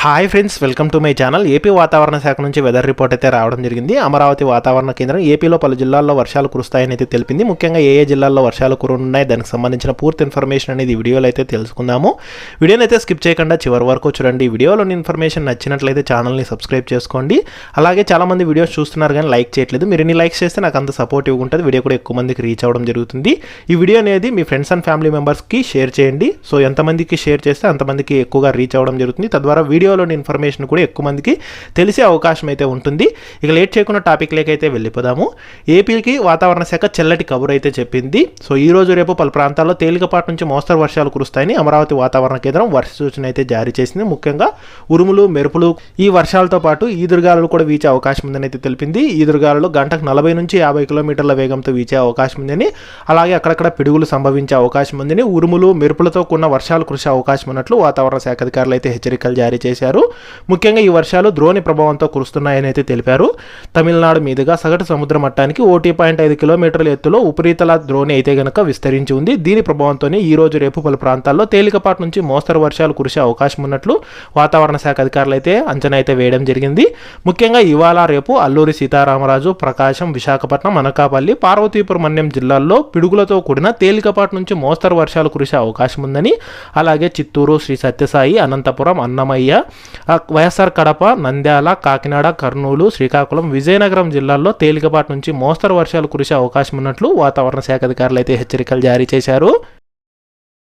Hi friends welcome to my channel AP వాతావరణ శాఖ నుంచి వెదర్ రిపోర్ట్ అయితే రావడం జరిగింది. అమరావతి వాతావరణ కేంద్రం ఏపీలో పలు జిల్లాల్లో వర్షాలు కురుస్తాయని అయితే తెలిపింది. ముఖ్యంగా ఏ ఏ జిల్లాల్లో వర్షాలు కురున్నాయి దానికి సంబంధించిన పూర్తి ఇన్ఫర్మేషన్ అనేది వీడియోలో అయితే తెలుసుకుందాము. వీడియోని అయితే స్కిప్ చేయకుండా చివరి వరకు చూడండి. వీడియోలోని ఇన్ఫర్మేషన్ నచ్చినట్లయితే ఛానల్ని సబ్స్క్రైబ్ చేసుకోండి. అలాగే చాలామంది వీడియోస్ చూస్తున్నారు కానీ లైక్ చేయట్లేదు. మీరు ఎన్ని లైక్స్ చేస్తే నాకు అంత సపోర్టివ్గా ఉంటుంది వీడియో కూడా ఎక్కువ మందికి రీచ్ అవ్వడం జరుగుతుంది. ఈ వీడియో అనేది మీ ఫ్రెండ్స్ అండ్ ఫ్యామిలీ మెంబర్స్కి షేర్ చేయండి. సో ఎంతమందికి షేర్ చేస్తే అంతమందికి ఎక్కువగా రీచ్ అవ్వడం జరుగుతుంది. తద్వారా వీడియో వీడియోలోని ఇన్ఫర్మేషన్ కూడా ఎక్కువ మందికి తెలిసే అవకాశం అయితే ఉంటుంది. ఇక లేట్ చేయకుండా టాపిక్ లేకైతే వెళ్ళిపోదాము. ఏపీకి వాతావరణ శాఖ చల్లటి కబురు అయితే చెప్పింది. సో ఈ రోజు రేపు పలు ప్రాంతాల్లో తేలికపాటి నుంచి మోస్తరు వర్షాలు కురుస్తాయని అమరావతి వాతావరణ కేంద్రం వర్ష సూచన అయితే జారీ చేసింది. ముఖ్యంగా ఉరుములు మెరుపులు ఈ వర్షాలతో పాటు ఈదురుగాలు కూడా వీచే అవకాశం ఉందని అయితే తెలిపింది. ఈదురుగాలు గంటకు నలభై నుంచి యాభై కిలోమీటర్ల వేగంతో వీచే అవకాశం ఉందని అలాగే అక్కడక్కడ పిడుగులు సంభవించే అవకాశం ఉందని ఉరుములు మెరుపులతో కూడిన వర్షాలు కురిసే అవకాశం ఉన్నట్లు వాతావరణ శాఖ అధికారులు అయితే హెచ్చరికలు జారీ చేశారు. ముఖ్యంగా ఈ వర్షాలు ద్రోణి ప్రభావంతో కురుస్తున్నాయని అయితే తెలిపారు. తమిళనాడు మీదుగా సగటు సముద్ర మట్టానికి ఒకటి పాయింట్ ఐదు కిలోమీటర్ల ఎత్తులో ఉపరితల ద్రోణి అయితే గనక విస్తరించి ఉంది. దీని ప్రభావంతోనే ఈ రోజు రేపు పలు ప్రాంతాల్లో తేలికపాటి నుంచి మోస్తరు వర్షాలు కురిసే అవకాశం ఉన్నట్లు వాతావరణ శాఖ అధికారులు అయితే అంచనా అయితే వేయడం జరిగింది. ముఖ్యంగా ఇవాళ రేపు అల్లూరి సీతారామరాజు ప్రకాశం విశాఖపట్నం అనకాపల్లి పార్వతీపురం మన్యం జిల్లాల్లో పిడుగులతో కూడిన తేలికపాటి నుంచి మోస్తరు వర్షాలు కురిసే అవకాశం ఉందని అలాగే చిత్తూరు శ్రీ సత్యసాయి అనంతపురం అన్నమయ్య వైఎస్ఆర్ కడప నంద్యాల కాకినాడ కర్నూలు శ్రీకాకుళం విజయనగరం జిల్లాల్లో తేలికపాటి నుంచి మోస్తరు వర్షాలు కురిసే అవకాశం ఉన్నట్లు వాతావరణ శాఖ అధికారులు అయితే హెచ్చరికలు జారీ చేశారు.